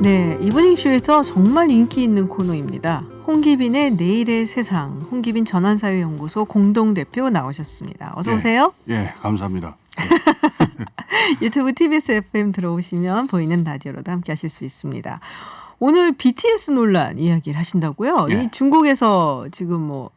네, 이브닝쇼에서 정말 인기 있는 코너입니다. 홍기빈의 내일의 세상, 홍기빈 전환사회연구소 공동대표 나오셨습니다. 어서 네. 오세요. 예, 감사합니다. 유튜브 TBS FM 들어오시면 보이는 라디오로도 함께 하실 수 있습니다. 오늘 BTS 논란 이야기를 하신다고요? 예. 이 중국에서 지금 뭐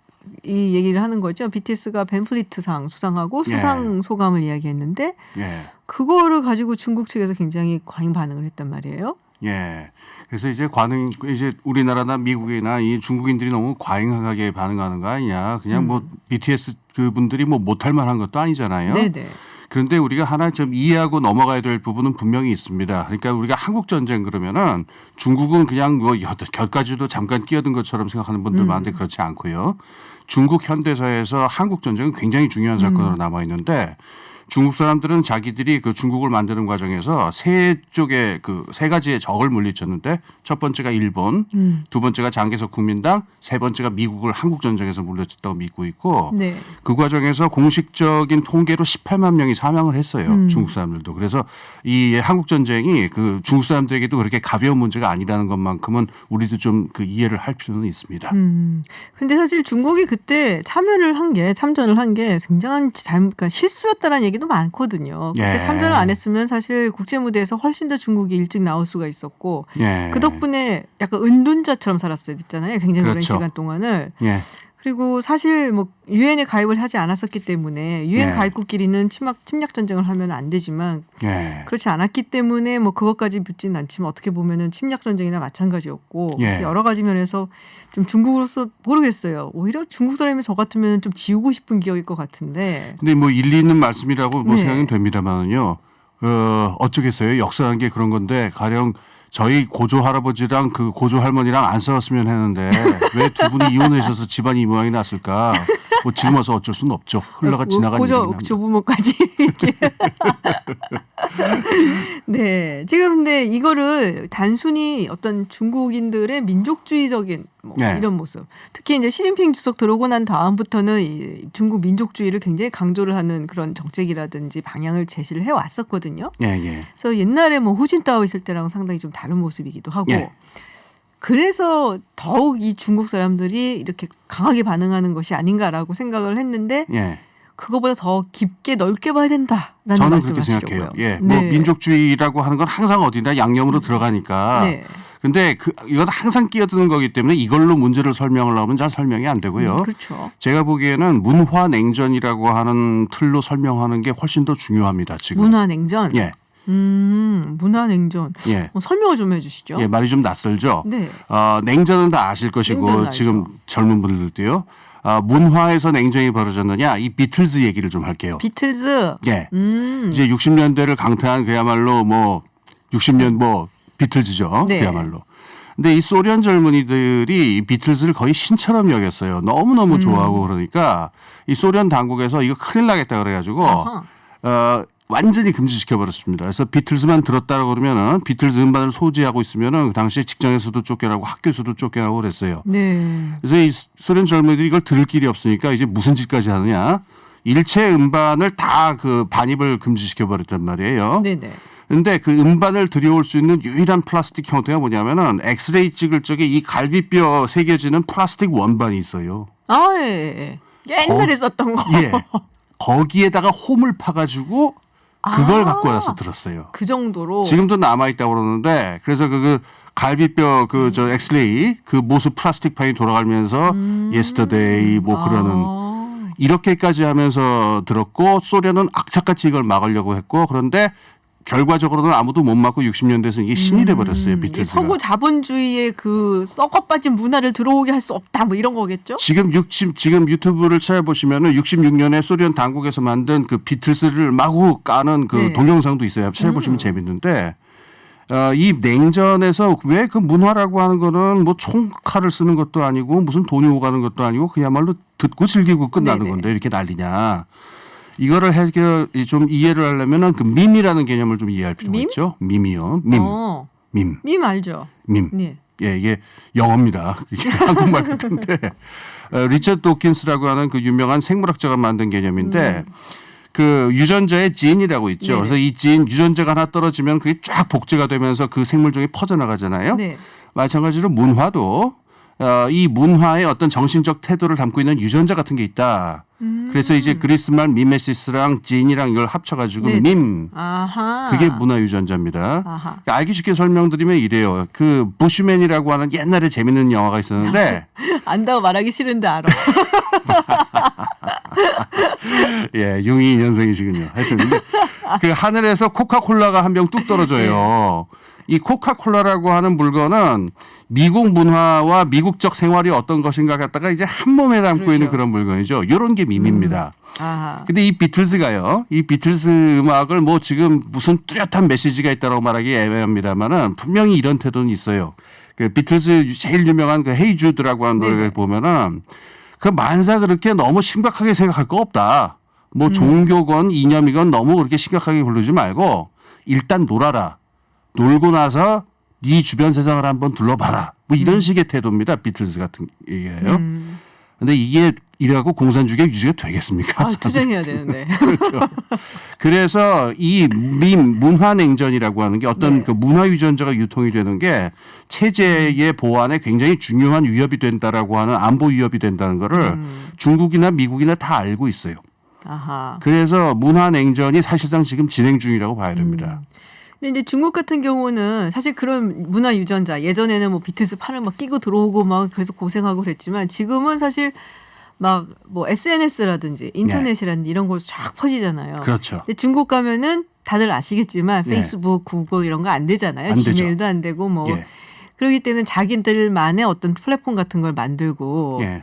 이 얘기를 하는 거죠. BTS가 벤플리트상 수상하고 예. 수상 소감을 이야기했는데 예, 그거를 가지고 중국 측에서 굉장히 과잉 반응을 했단 말이에요. 예. 그래서 이제 관응 이제 우리나라나 미국이나 이 중국인들이 너무 과잉하게 반응하는 거 아니냐? 그냥 뭐 BTS 그분들이 뭐 못할 만한 것도 아니잖아요. 음. 네네. 그런데 우리가 하나 좀 이해하고 넘어가야 될 부분은 분명히 있습니다. 그러니까 우리가 한국 전쟁 그러면은 중국은 그냥 뭐 여- 곁가지도 잠깐 끼어든 것처럼 생각하는 분들 많은데 그렇지 않고요. 중국 현대사에서 한국 전쟁은 굉장히 중요한 사건으로 남아 있는데 중국 사람들은 자기들이 그 중국을 만드는 과정에서 세 쪽에 그세 가지의 적을 물리쳤는데 첫 번째가 일본, 음. 두 번째가 장개석 국민당, 세 번째가 미국을 한국 전쟁에서 물리쳤다고 믿고 있고 네. 그 과정에서 공식적인 통계로 18만 명이 사망을 했어요. 음. 중국 사람들도. 그래서 이 한국 전쟁이 그 중국 사람들에게도 그렇게 가벼운 문제가 아니라는 것만큼은 우리도 좀 그 이해를 할 필요는 있습니다. 음. 근데 사실 중국이 그때 참여를 한 게 참전을 한 게 굉장한 잘 그러니까 실수였다라는 얘기도 많거든요. 그때 예. 참전을 안 했으면 사실 국제 무대에서 훨씬 더 중국이 일찍 나올 수가 있었고 예. 그 덕분에 약간 은둔자처럼 살았어야 됐잖아요. 굉장히 오랜 그렇죠. 시간 동안을. 예. 그리고 사실 뭐 유엔에 가입을 하지 않았었기 때문에 유엔 예. 가입국끼리는 침략 침략 전쟁을 하면 안 되지만 예. 그렇지 않았기 때문에 뭐 그것까지 묻지는 않지만 어떻게 보면은 침략 전쟁이나 마찬가지였고 예. 그래서 여러 가지 면에서 좀 중국으로서 모르겠어요. 오히려 중국 사람이 저 같으면 좀 지우고 싶은 기억일 것 같은데. 근데 뭐 일리 있는 말씀이라고 뭐 네. 생각은 됩니다만은요. 어, 어쩌겠어요. 역사라는 게 그런 건데 가령 저희 고조 할아버지랑 그 고조 할머니랑 안 싸웠으면 했는데 왜 두 분이 이혼하셔서 집안이 이 모양이 났을까? 뭐 지금 와서 어쩔 수는 없죠. 흘러가 지나간 고조. 조부모까지. 네, 지금 근데 이거를 단순히 어떤 중국인들의 민족주의적인 뭐 네. 이런 모습, 특히 이제 시진핑 주석 들어오고 난 다음부터는 이 중국 민족주의를 굉장히 강조를 하는 그런 정책이라든지 방향을 제시를 해 왔었거든요. 예, 예. 그래서 옛날에 뭐 후진타오 있을 때랑 상당히 좀 다른 모습이기도 하고. 예. 그래서 더욱 이 중국 사람들이 이렇게 강하게 반응하는 것이 아닌가라고 생각을 했는데 예. 그거보다 더 깊게 넓게 봐야 된다라는 저는 그렇게. 생각해요. 예. 네. 뭐 민족주의라고 하는 건 항상 어디나 양념으로 들어가니까. 네. 근데 그 이건 항상 끼어드는 거기 때문에 이걸로 문제를 설명을 하면 잘 설명이 안 되고요. 음, 그렇죠. 제가 보기에는 문화 냉전이라고 하는 틀로 설명하는 게 훨씬 더 중요합니다. 지금. 문화 냉전. 예. 음, 문화 냉전. 예. 어, 설명을 좀 해주시죠. 예, 말이 좀 낯설죠. 네. 어, 냉전은 다 아실 것이고 냉전은 지금. 젊은 분들도요. 아, 문화에서 냉전이 벌어졌느냐 이 비틀즈 얘기를 좀 할게요. 비틀즈. 예. 음. 이제 60년대를 강타한 그야말로 뭐 60년 뭐 비틀즈죠. 네. 그야말로. 근데 이 소련 젊은이들이 이 비틀즈를 거의 신처럼 여겼어요. 음. 너무너무 좋아하고 그러니까 이 소련 당국에서 이거 큰일 나겠다 그래가지고 아하. 어, 완전히 금지시켜 버렸습니다. 그래서 비틀즈만 들었다고 그러면은 비틀즈 음반을 소지하고 있으면은 그 당시에 직장에서도 쫓겨나고 학교에서도 쫓겨나고 그랬어요. 네. 그래서 이 소련 젊은이들이 이걸 들을 길이 없으니까 이제 무슨 짓까지 하느냐. 일체 음반을 다 그 반입을 금지시켜 버렸단 말이에요. 네네. 근데 그 음반을 들여올 수 있는 유일한 플라스틱 형태가 뭐냐면은 엑스레이 찍을 적에 이 갈비뼈 새겨지는 플라스틱 원반이 있어요. 아, 예, 예. 옛날에 썼던 거. 예. 거기에다가 홈을 파가지고 그걸 아. 갖고 와서 들었어요. 그 정도로. 지금도 남아 있다고 그러는데 그래서 그, 그 갈비뼈 그 저 엑스레이 그 모습 플라스틱 판이 돌아가면서 예스터데이 뭐 그러는 음. 아. 이렇게까지 하면서 들었고 소련은 악착같이 이걸 막으려고 했고 그런데 결과적으로는 아무도 못 막고 60년대에서 이게 신이 돼 버렸어요 음, 이 비틀즈가. 서구 자본주의의 그 썩어 빠진 문화를 들어오게 할 수 없다 뭐 이런 거겠죠? 지금 60 지금 유튜브를 찾아 보시면은 66년에 소련 당국에서 만든 그 비틀스를 마구 까는 그 네. 동영상도 있어요. 찾아 보시면 재밌는데 어, 이 냉전에서 왜 그 문화라고 하는 거는 뭐 총칼을 쓰는 것도 아니고 무슨 돈이 오가는 것도 아니고 그야말로 듣고 즐기고 끝나는 네네. 건데 이렇게 난리냐. 이거를 해결 좀 이해를 하려면은 그 밈이라는 개념을 좀 이해할 필요가 밈? 있죠. 밈이요. 밈. 어, 밈. 밈 알죠? 밈. 네. 예, 이게 영어입니다. 이게 한국말 같은데 어, 리처드 도킨스라고 하는 그 유명한 생물학자가 만든 개념인데 그 유전자의 진이라고 있죠. 네네. 그래서 이 진 유전자가 하나 떨어지면 그게 쫙 복제가 되면서 그 생물종이 퍼져나가잖아요. 네. 마찬가지로 문화도 어, 이 문화의 어떤 정신적 태도를 담고 있는 유전자 같은 게 있다. 음. 그래서 이제 그리스 말 미메시스랑 진이랑 이걸 합쳐가지고 네네. 밈 아하. 그게 문화 유전자입니다. 아하. 그러니까 알기 쉽게 설명드리면 이래요. 그 부슈맨이라고 하는 옛날에 재밌는 영화가 있었는데 안다고 말하기 싫은데 알아. 예, 융이 년생이시군요. 하여튼 근데 그 하늘에서 코카콜라가 한 병 뚝 떨어져요. 이 코카콜라라고 하는 물건은 미국 문화와 미국적 생활이 어떤 것인가 갖다가 이제 한 몸에 담고 있는 그렇죠. 그런 물건이죠. 요런 게 밈입니다. 아하. 근데 이 비틀즈가요. 이 비틀즈 음악을 뭐 지금 무슨 뚜렷한 메시지가 있다고 말하기 애매합니다만은 분명히 이런 태도는 있어요. 그 비틀즈 제일 유명한 그 헤이 주드라고 하는 노래를. 보면은 그 만사 그렇게 너무 심각하게 생각할 거 없다. 뭐 음. 종교건 이념이건 너무 그렇게 심각하게 부르지 말고 일단 놀아라. 놀고 나서 네 주변 세상을 한번 둘러봐라. 뭐 이런 식의 태도입니다. 비틀즈 같은 얘기예요. 음. 근데 이게 이래갖고 공산주의가 유지가 되겠습니까? 아, 투쟁해야 되는데. 그렇죠. 그래서 이민 문화 냉전이라고 하는 게 어떤 네. 그 문화 유전자가 유통이 되는 게 체제의 보안에 굉장히 중요한 위협이 된다라고 하는 안보 위협이 된다는 거를 음. 중국이나 미국이나 다 알고 있어요. 아하. 그래서 문화 냉전이 사실상 지금 진행 중이라고 봐야 됩니다. 근데 이제 중국 같은 경우는 사실 그런 문화 유전자 예전에는 뭐 비트스 판을 막 끼고 들어오고 막 그래서 고생하고 그랬지만 지금은 사실 막 뭐 SNS라든지 인터넷이라든지 이런 걸로 쫙 퍼지잖아요. 그렇죠. 근데 중국 가면은 다들 아시겠지만 예. 페이스북, 구글 이런 거 안 되잖아요. 안 되죠. 지메일도 안 되고 뭐 예. 그렇기 때문에 자기들만의 어떤 플랫폼 같은 걸 만들고 예.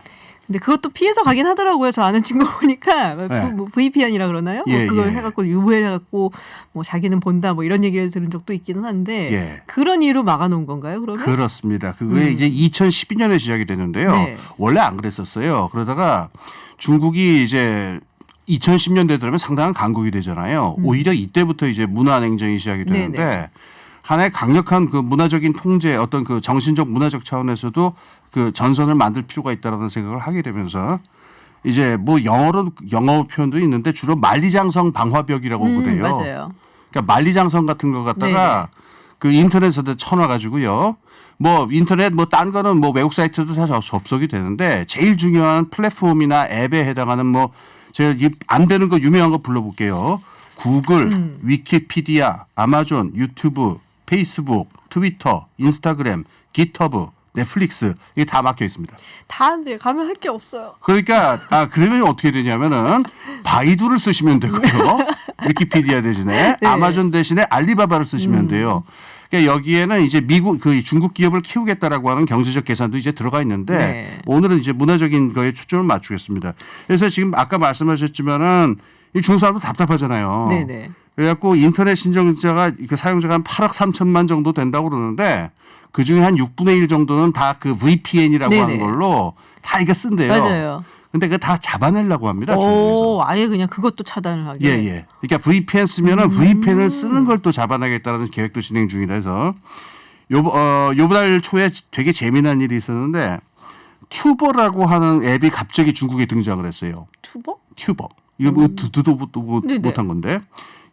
근데 그것도 피해서 가긴 하더라고요. 저 아는 친구 보니까 네. 뭐 VPN이라 그러나요? 뭐 예, 그걸 예. 해갖고 유보해갖고 뭐 자기는 본다 뭐 이런 얘기를 들은 적도 있기는 한데 예. 그런 이유로 막아놓은 건가요? 그러면? 그렇습니다. 그게 음. 이제 2012년에 시작이 됐는데요. 네. 원래 안 그랬었어요. 그러다가 중국이 이제 2010년대 들면 상당한 강국이 되잖아요. 오히려 이때부터 이제 문화 냉전이 시작이 되는데 음. 네네. 하나의 강력한 그 문화적인 통제 어떤 그 정신적 문화적 차원에서도 그 전선을 만들 필요가 있다라는 생각을 하게 되면서 이제 뭐 영어로 영어 표현도 있는데 주로 만리장성 방화벽이라고 음, 그래요. 맞아요. 그러니까 만리장성 같은 거 갖다가 그 인터넷에 쳐놔 가지고요. 뭐 인터넷 뭐 딴 거는 뭐 외국 사이트도 다 접- 접속이 되는데 제일 중요한 플랫폼이나 앱에 해당하는 뭐 제가 이안 되는 거 유명한 거 불러볼게요. 구글, 음. 위키피디아, 아마존, 유튜브, 페이스북, 트위터, 인스타그램, 기터브, 넷플릭스 이게 다 막혀 있습니다. 다안 돼. 가면 할 게 없어요. 그러니까 아 그러면 어떻게 되냐면은 바이두를 쓰시면 되고요. 위키피디아 대신에 네. 아마존 대신에 알리바바를 쓰시면 돼요. 그러니까 여기에는 이제 미국 그 중국 기업을 키우겠다라고 하는 경제적 계산도 이제 들어가 있는데 네. 오늘은 이제 문화적인 거에 초점을 맞추겠습니다. 그래서 지금 아까 말씀하셨지만은 이 중국 사람도 답답하잖아요. 네네. 그래갖고 인터넷 신청자가 그 사용자가 한 8억 3천만 정도 된다고 그러는데 그 중에 한 6분의 1 정도는 다 그 VPN이라고 네네. 하는 걸로 다 이거 쓴대요. 맞아요. 근데 그거 다 잡아내려고 합니다. 오, 아예 그냥 그것도 차단을 하게. 예, 예. 그러니까 VPN 쓰면은 음. VPN을 쓰는 걸 또 잡아내겠다는 계획도 진행 중이라서 요, 어, 요달 초에 되게 재미난 일이 있었는데 튜버라고 하는 앱이 갑자기 중국에 등장을 했어요. 투버? 튜버. 이거 뭐 못- 못- 음. 네네. 못한 건데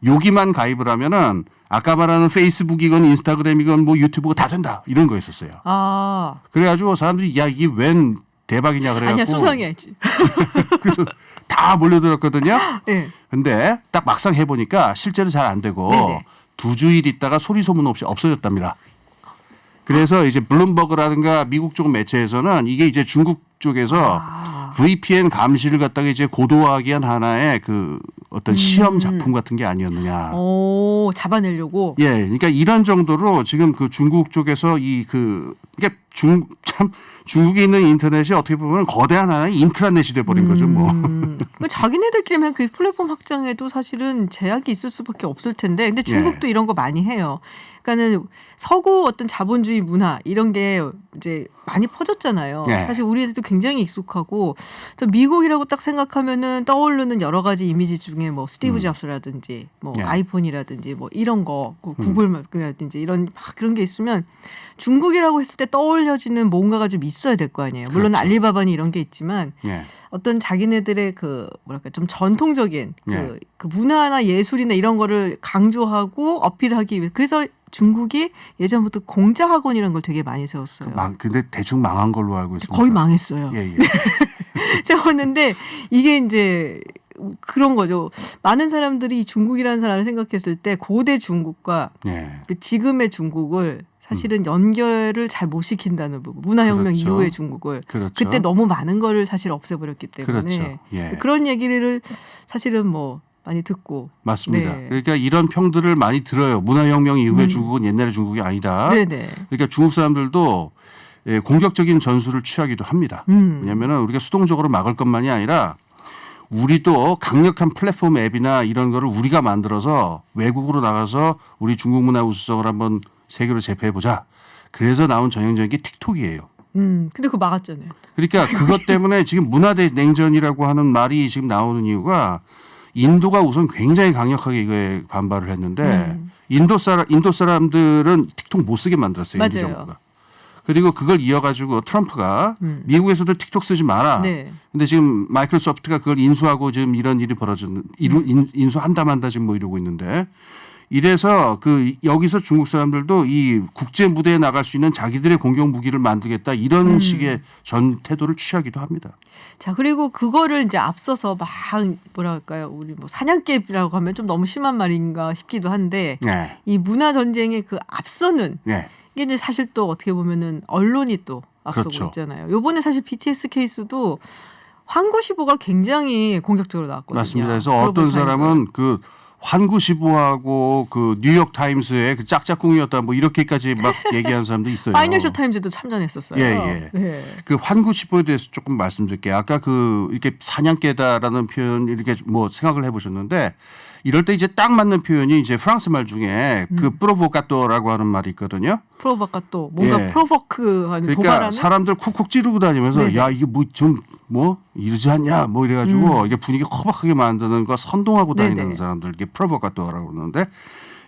여기만 가입을 하면은 아까 말하는 페이스북이건 인스타그램이건 뭐 유튜브가 다 된다 이런 거였었어요. 아, 그래가지고 사람들이 야 이게 웬 대박이냐 그래갖고 아니야 수상해야지. 다 몰려들었거든요. 예. 근데 딱 막상 해보니까 실제로 잘 안 되고 네네. 두 주일 있다가 소리 소문 없이 없어졌답니다. 그래서 이제 블룸버그라든가 미국 쪽 매체에서는 이게 이제 중국 쪽에서 아. VPN 감시를 갖다가 이제 고도화하기 위한 하나의 그 어떤 음. 시험 작품 같은 게 아니었느냐. 오, 잡아내려고. 예, 그러니까 이런 정도로 지금 그 중국 쪽에서 이 그 그러니까 중 참 중국에 있는 인터넷이 어떻게 보면 거대한 하나의 인트라넷이 돼버린 거죠, 뭐. 음. 그 자기네들끼리만 그 플랫폼 확장에도 사실은 제약이 있을 수밖에 없을 텐데, 근데 중국도 예. 이런 거 많이 해요. 그러니까는 서구 어떤 자본주의 문화 이런 게 이제 많이 퍼졌잖아요. 예. 사실 우리들도 굉장히 익숙하고, 또 미국이라고 딱 생각하면은 떠오르는 여러 가지 이미지 중에 뭐 스티브 잡스라든지, 뭐 예. 아이폰이라든지, 뭐 이런 거, 그 구글이라든지 이런 막 그런 게 있으면 중국이라고 했을 때 떠올려지는 뭔가가 좀 있어요. 있어야 될 거 아니에요. 물론 그렇죠. 알리바바니 이런 게 있지만 예. 어떤 자기네들의 그 뭐랄까 좀 전통적인 그, 예. 그 문화나 예술이나 이런 거를 강조하고 어필하기 위해 그래서 중국이 예전부터 공자 학원이라는 걸 되게 많이 세웠어요. 그 망, 근데 대충 망한 걸로 알고 있습니다. 거의 망했어요. 예, 예. 세웠는데 이게 이제 그런 거죠. 많은 사람들이 중국이라는 나라를 생각했을 때 고대 중국과 예. 그 지금의 중국을 사실은 연결을 잘 못 시킨다는 부분. 문화혁명 그렇죠. 이후의 중국을 그렇죠. 그때 너무 많은 거를 사실 없애버렸기 때문에 그렇죠. 예. 그런 얘기를 사실은 뭐 많이 듣고 맞습니다. 네. 그러니까 이런 평들을 많이 들어요. 문화혁명 이후의 음. 중국은 옛날의 중국이 아니다. 네네. 그러니까 중국 사람들도 예, 공격적인 전술을 취하기도 합니다. 음. 왜냐하면 우리가 수동적으로 막을 것만이 아니라 우리도 강력한 플랫폼 앱이나 이런 거를 우리가 만들어서 외국으로 나가서 우리 중국 문화 우수성을 한번 세계로 제패해 보자. 그래서 나온 전형적인 게 틱톡이에요. 음. 근데 그거 막았잖아요. 그러니까 그것 때문에 지금 문화 대 냉전이라고 하는 말이 지금 나오는 이유가 인도가 우선 굉장히 강력하게 이거에 반발을 했는데 음. 인도 사람 인도 사람들은 틱톡 못 쓰게 만들었어요. 인도 맞아요. 정부가. 그리고 그걸 이어가지고 트럼프가 음. 미국에서도 틱톡 쓰지 마라. 네. 근데 지금 마이크로소프트가 그걸 인수하고 지금 이런 일이 벌어졌는 이루- 음. 인, 인수한다 만다 지금 뭐 이러고 있는데 이래서 그 여기서 중국 사람들도 이 국제 무대에 나갈 수 있는 자기들의 공격 무기를 만들겠다 이런 음. 식의 전 태도를 취하기도 합니다. 자 그리고 그거를 이제 앞서서 막 뭐랄까요 우리 뭐 사냥개라고 하면 좀 너무 심한 말인가 싶기도 한데 네. 이 문화 전쟁의 그 앞서는 네. 이게 이제 사실 또 어떻게 보면은 언론이 또 앞서고 그렇죠. 있잖아요. 요번에 사실 BTS 케이스도 황구시보가 굉장히 공격적으로 나왔거든요. 맞습니다. 그래서 어떤. 사람은 그 환구시보하고 그 뉴욕 타임스의 그 짝짝꿍이었다 뭐 이렇게까지 막 얘기하는 사람도 있어요. 파이낸셜 타임즈도 참전했었어요. 예, 예. 네. 그 환구시보에 대해서 조금 말씀드릴게요. 아까 그 이렇게 사냥개다라는 표현 이렇게 뭐 생각을 해보셨는데 이럴 때 이제 딱 맞는 표현이 이제 프랑스 말 중에 그 음. 프로보카토라고 하는 말이 있거든요. 프로바카 또 뭔가 예. 프로버크하는 그러니까 도발하는 사람들 쿡쿡 찌르고 다니면서 네네. 야 이게 뭐 좀뭐 이러지 않냐 뭐 이래가지고 이게 분위기 허박하게 만드는 거 선동하고 다니는 음. 네네. 사람들 이게 프로보카토라고 그러는데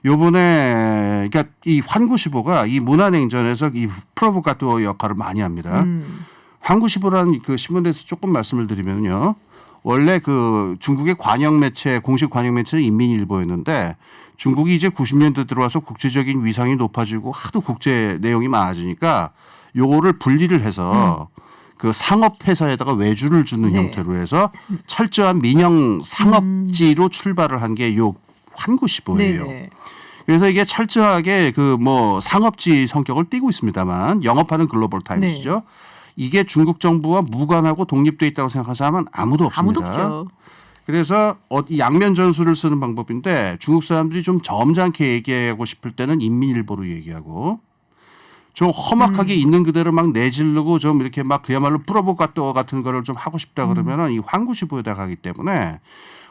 요번에 그러니까 이 환구시보가 이 문화냉전에서 이 프로보카토 역할을 많이 합니다. 음. 환구시보라는 그 신문에서 조금 말씀을 드리면요. 원래 그 중국의 관영 매체 공식 관영 매체는 인민일보였는데 중국이 이제 90년대 들어와서 국제적인 위상이 높아지고 하도 국제 내용이 많아지니까 요거를 분리를 해서 그 상업 회사에다가 외주를 주는 네. 형태로 해서 철저한 민영 상업지로 출발을 한 게 요 환구시보예요. 네네. 그래서 이게 철저하게 그 뭐 상업지 성격을 띠고 있습니다만 영업하는 글로벌 타임스죠. 네. 이게 중국 정부와 무관하고 독립돼 있다고 생각하는 사람은 아무도 없습니다. 아무도 없죠. 그래서 어, 이 양면 전술을 쓰는 방법인데 중국 사람들이 좀 점잖게 얘기하고 싶을 때는 인민일보로 얘기하고 좀 험악하게 음. 있는 그대로 막 내지르고 좀 이렇게 막 그야말로 프로보카토 같은 거를 좀 하고 싶다 음. 그러면은 이 환구시보에다 가기 때문에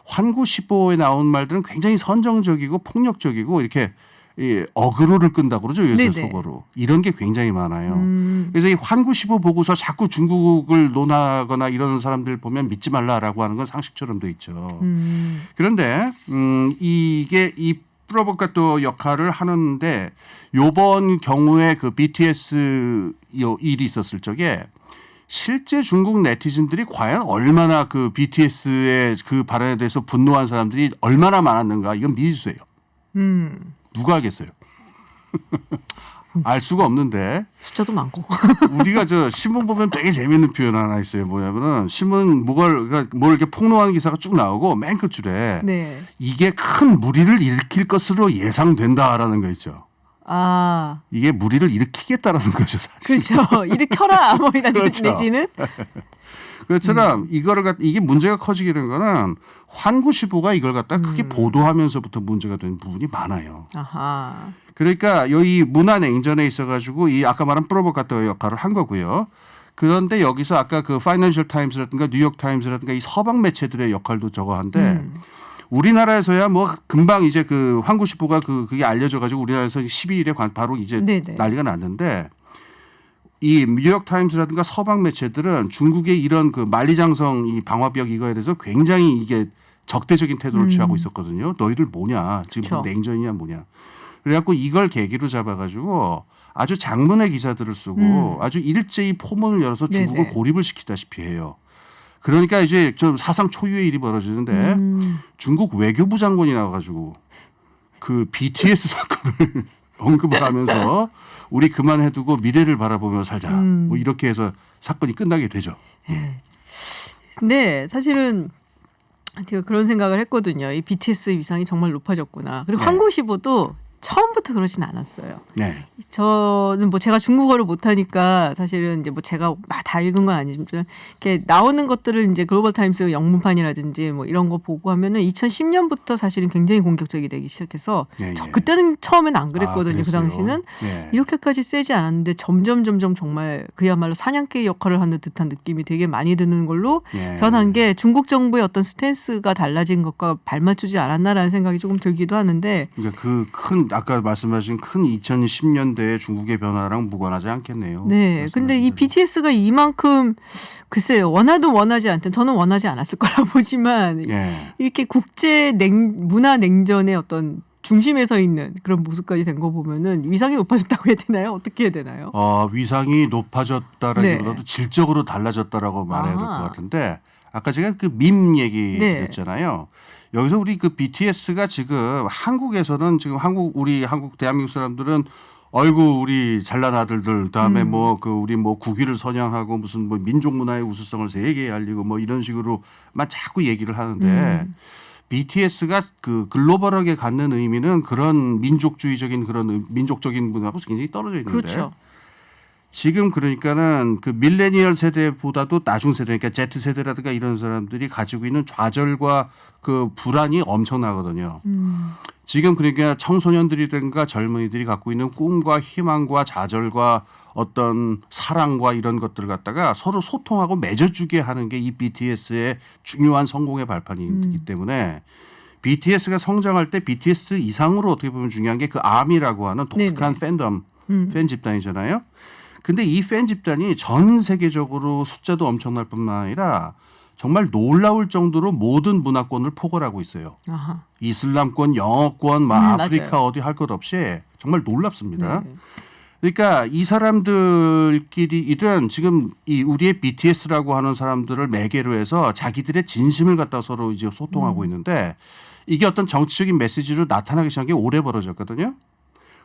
환구시보에 나온 말들은 굉장히 선정적이고 폭력적이고 이렇게 이 어그로를 끈다 그러죠 요새. 속어로 이런 게 굉장히 많아요. 음. 그래서 이 환구시보 보고서 자꾸 중국을 논하거나 이러는 사람들 보면 믿지 말라라고 하는 건 상식처럼 돼 있죠. 음. 그런데 음 이게 이 프로보카토 역할을 하는데 요번 경우에 그 BTS 요 일이 있었을 적에 실제 중국 네티즌들이 과연 얼마나 그 BTS의 그 발언에 대해서 분노한 사람들이 얼마나 많았는가 이건 미지수예요. 음. 누가 알겠어요? 알 수가 없는데 숫자도 많고. 우리가 저 신문 보면 되게 재밌는 표현 하나 있어요. 뭐냐면은 신문 뭐걸 그러니까 뭘 이렇게 폭로하는 기사가 쭉 나오고 맨 끝줄에 네. 이게 큰 무리를 일으킬 것으로 예상된다라는 거 있죠. 아, 이게 무리를 일으키겠다라는 거죠. 사실. 그렇죠. 일으켜라 뭐 이런 그렇죠. 내지는 그것처럼 음. 이거를 갖 이게 문제가 커지게 된 거는 환구시보가 이걸 갖다 크게 음. 보도하면서부터 문제가 된 부분이 많아요. 아하. 그러니까 여기 문화 냉전에 있어 가지고 이 아까 말한 프로보카토 역할을 한 거고요. 그런데 여기서 아까 그 파이낸셜 타임스라든가 뉴욕 타임스라든가 이 서방 매체들의 역할도 저거 한데 음. 우리나라에서야 뭐 금방 이제 그 환구시보가 그 그게 알려져 가지고 우리나라에서 12일에 관 바로 이제 네네. 난리가 났는데 이 뉴욕 타임스라든가 서방 매체들은 중국의 이런 그 만리장성 이 방화벽 이거에 대해서 굉장히 이게 적대적인 태도를 음. 취하고 있었거든요. 너희들 뭐냐 지금 그렇죠. 냉전이냐 뭐냐. 그래갖고 이걸 계기로 잡아가지고 아주 장문의 기사들을 쓰고 아주 일제히 포문을 열어서 중국을 음. 네네. 고립을 시키다시피 해요. 그러니까 이제 좀 사상 초유의 일이 벌어지는데 음. 중국 외교부 장관이 나와가지고 그 BTS 사건을 언급을 하면서 우리 그만해두고 미래를 바라보며 살자. 음. 뭐 이렇게 해서 사건이 끝나게 되죠. 근데 사실은 제가 그런 생각을 했거든요. 이 BTS 위상이 정말 높아졌구나. 그리고 네. 한국시보도 처음부터 그러진 않았어요. 네. 저는 뭐 제가 중국어를 못하니까 사실은 이제 뭐 제가 막 다 읽은 건 아니지만 이렇게 나오는 것들을 이제 글로벌 타임스 영문판이라든지 뭐 이런 거 보고 하면은 2010년부터 사실은 굉장히 공격적이 되기 시작해서 예, 저 예. 그때는 처음엔 안 아, 그랬거든요. 그 그랬어요? 당시는 네. 이렇게까지 세지 않았는데 점점 점점 정말 그야말로 사냥개 역할을 하는 듯한 느낌이 되게 많이 드는 걸로 예. 변한 게 중국 정부의 어떤 스탠스가 달라진 것과 발맞추지 않았나라는 생각이 조금 들기도 하는데 그러니까 그큰 아까 말씀하신 큰 2010년대의 중국의 변화랑 무관하지 않겠네요. 네. 근데 이. BTS가 이만큼 글쎄요. 원하든 원하지 않든 저는 원하지 않았을 거라 보지만 예. 이렇게 국제 냉 문화 냉전의 어떤 중심에 서 있는 그런 모습까지 된 거 보면은 위상이 높아졌다고 해야 되나요? 어떻게 해야 되나요? 어, 위상이 높아졌다라기보다도 네. 질적으로 달라졌다라고 말해야 될것 아. 같은데 아까 제가 그 밈 얘기 네. 했잖아요. 여기서 우리 그 BTS가 지금 한국에서는 지금 한국 우리 한국 대한민국 사람들은 얼구 우리 잘난 아들들 다음에 음. 뭐그 우리 뭐 국위를 선양하고 무슨 뭐 민족 문화의 우수성을 세계에 알리고 뭐 이런 식으로만 자꾸 얘기를 하는데 음. BTS가 그 글로벌하게 갖는 의미는 그런 민족주의적인 그런 의- 민족적인 문화하고 굉장히 떨어져 있는데 그렇죠. 지금 그러니까는 그 밀레니얼 세대보다도 나중 세대 그러니까 Z 세대라든가 이런 사람들이 가지고 있는 좌절과 그 불안이 엄청나거든요. 음. 지금 그러니까 청소년들이든가 젊은이들이 갖고 있는 꿈과 희망과 좌절과 어떤 사랑과 이런 것들을 갖다가 서로 소통하고 맺어주게 하는 게 이 BTS의 중요한 성공의 발판이기 때문에 BTS가 성장할 때 BTS 이상으로 어떻게 보면 중요한 게 그 아미라고 하는 독특한 팬덤 음. 팬 집단이잖아요. 근데 이 팬 집단이 전 세계적으로 숫자도 엄청날 뿐만 아니라 정말 놀라울 정도로 모든 문화권을 포괄하고 있어요. 아하. 이슬람권, 영어권, 막 음, 아프리카 맞아요. 어디 할 것 없이 정말 놀랍습니다. 네. 그러니까 이 사람들끼리 이든 지금 이 우리의 BTS라고 하는 사람들을 매개로 해서 자기들의 진심을 갖다 서로 이제 음. 소통하고 있는데 이게 어떤 정치적인 메시지로 나타나기 시작한 게 오래 벌어졌거든요.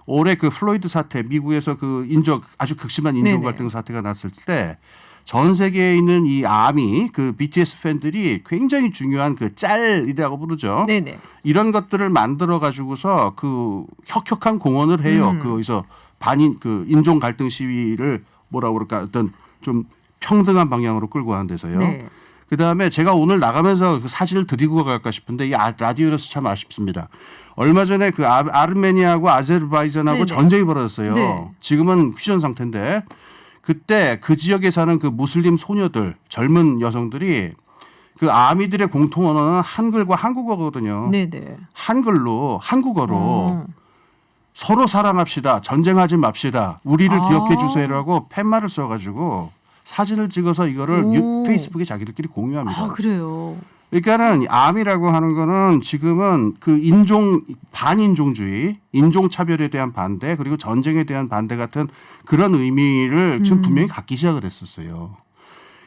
올해 그 플로이드 사태, 미국에서 그 인적 아주 극심한 인종 네네. 갈등 사태가 났을 때 전 세계에 있는 이 아미 그 BTS 팬들이 굉장히 중요한 그 짤이라고 부르죠. 네네. 이런 것들을 만들어 가지고서 그 혁혁한 공헌을 해요. 음. 거기서 반인 그 인종 갈등 시위를 뭐라 그럴까 어떤 좀 평등한 방향으로 끌고 가는 데서요. 네. 그 다음에 제가 오늘 나가면서 그 사진을 드리고 갈까 싶은데 이 아- 라디오에서 참 아쉽습니다. 얼마 전에 그 아, 아르메니아하고 아제르바이잔하고 네네. 전쟁이 벌어졌어요. 네. 지금은 휴전 상태인데 그때 그 지역에 사는 그 무슬림 소녀들 젊은 여성들이 그 아미들의 공통 언어는 한글과 한국어거든요. 네네. 한글로 한국어로 어. 서로 사랑합시다. 전쟁하지 맙시다. 우리를 아. 기억해 주세요라고 팻말을 써가지고 사진을 찍어서 이거를 오. 유- 페이스북에 자기들끼리 공유합니다. 아 그래요. 그러니까는 암이라고 하는 거는 지금은 그 인종 반인종주의, 인종 차별에 대한 반대 그리고 전쟁에 대한 반대 같은 그런 의미를 지금 음. 분명히 갖기 시작을 했었어요.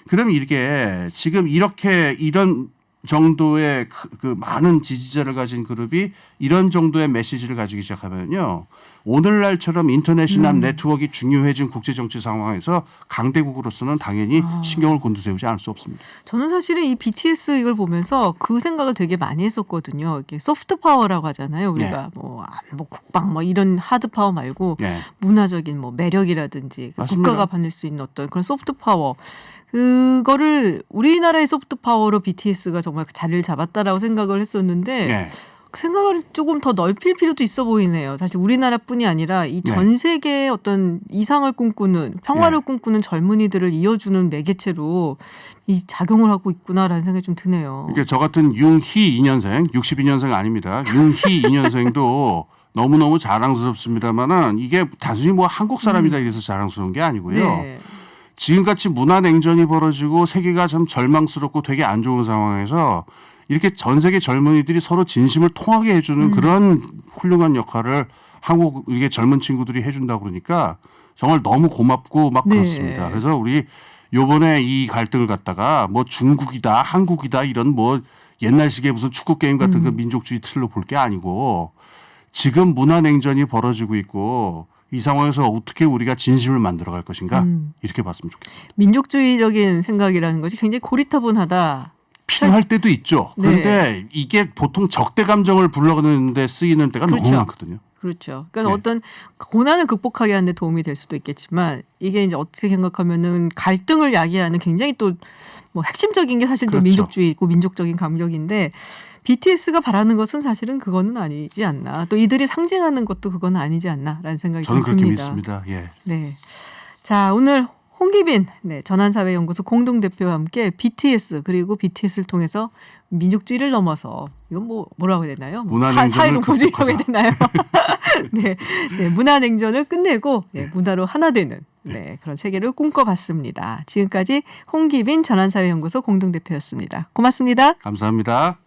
그럼 이게 지금 이렇게 이런 정도의 그, 그 많은 지지자를 가진 그룹이 이런 정도의 메시지를 가지기 시작하면요. 오늘날처럼 인터내셔널 음. 네트워크가 중요해진 국제 정치 상황에서 강대국으로서는 당연히 아. 신경을 곤두세우지 않을 수 없습니다. 저는 사실은 이 BTS 이걸 보면서 그 생각을 되게 많이 했었거든요. 이게 소프트 파워라고 하잖아요. 우리가 네. 뭐, 아, 뭐 국방 뭐 이런 하드 파워 말고 예. 문화적인 뭐 매력이라든지 그 맞습니다. 국가가 받을 수 있는 어떤 그런 소프트 파워 그거를 우리나라의 소프트 파워로 BTS가 정말 자리를 잡았다라고 생각을 했었는데 예. 그 생각을 조금 더 넓힐 필요도 있어 보이네요. 사실 우리나라뿐이 아니라 이전 네. 세계의 어떤 이상을 꿈꾸는 평화를 꿈꾸는 젊은이들을 이어주는 매개체로 이 작용을 하고 있구나라는 생각이 좀 드네요. 그러니까 저 같은 융희 2년생, 62년생 아닙니다. 융희 2년생도 너무너무 자랑스럽습니다만은 이게 단순히 뭐 한국 사람이다 이래서 자랑스러운 게 아니고요. 음. 네. 지금같이 문화 냉전이 벌어지고 세계가 좀 절망스럽고 되게 안 좋은 상황에서 이렇게 전 세계 젊은이들이 서로 진심을 통하게 해주는 음. 그런 훌륭한 역할을 한국 이게 젊은 친구들이 해준다 그러니까 정말 너무 고맙고 막 네. 그렇습니다. 그래서 우리 요번에 이 갈등을 갖다가 뭐 중국이다 한국이다 이런 뭐 옛날식의 무슨 축구 게임 같은 음. 그 민족주의 틀로 볼 게 아니고 지금 문화 냉전이 벌어지고 있고 이 상황에서 어떻게 우리가 진심을 만들어 갈 것인가 음. 이렇게 봤으면 좋겠습니다. 민족주의적인 생각이라는 것이 굉장히 고리타분하다. 필요할 때도 있죠. 네. 그런데 이게 보통 적대 감정을 불러내는데 쓰이는 때가 너무 그렇죠. 많거든요. 그렇죠. 그러니까 네. 어떤 고난을 극복하게 하는데 도움이 될 수도 있겠지만 이게 이제 어떻게 생각하면은 갈등을 야기하는 굉장히 또 뭐 핵심적인 게 사실 또 그렇죠. 민족주의고 민족적인 감격인데 BTS가 바라는 것은 사실은 그거는 아니지 않나. 또 이들이 상징하는 것도 그건 아니지 않나라는 생각이 저는 좀 그렇게 듭니다. 믿습니다. 예. 네. 자, 오늘 홍기빈 네, 전환사회연구소 공동대표와 함께 BTS 그리고 BTS를 통해서 민족주의를 넘어서 이건 뭐 뭐라고 해야 되나요? 뭐 사- 사회동포주의라고 해야. 되나요? 네, 네, 문화 냉전을 끝내고 네, 문화로 하나 되는 네, 그런 세계를 꿈꿔봤습니다. 지금까지 홍기빈 전환사회연구소 공동대표였습니다. 고맙습니다. 감사합니다.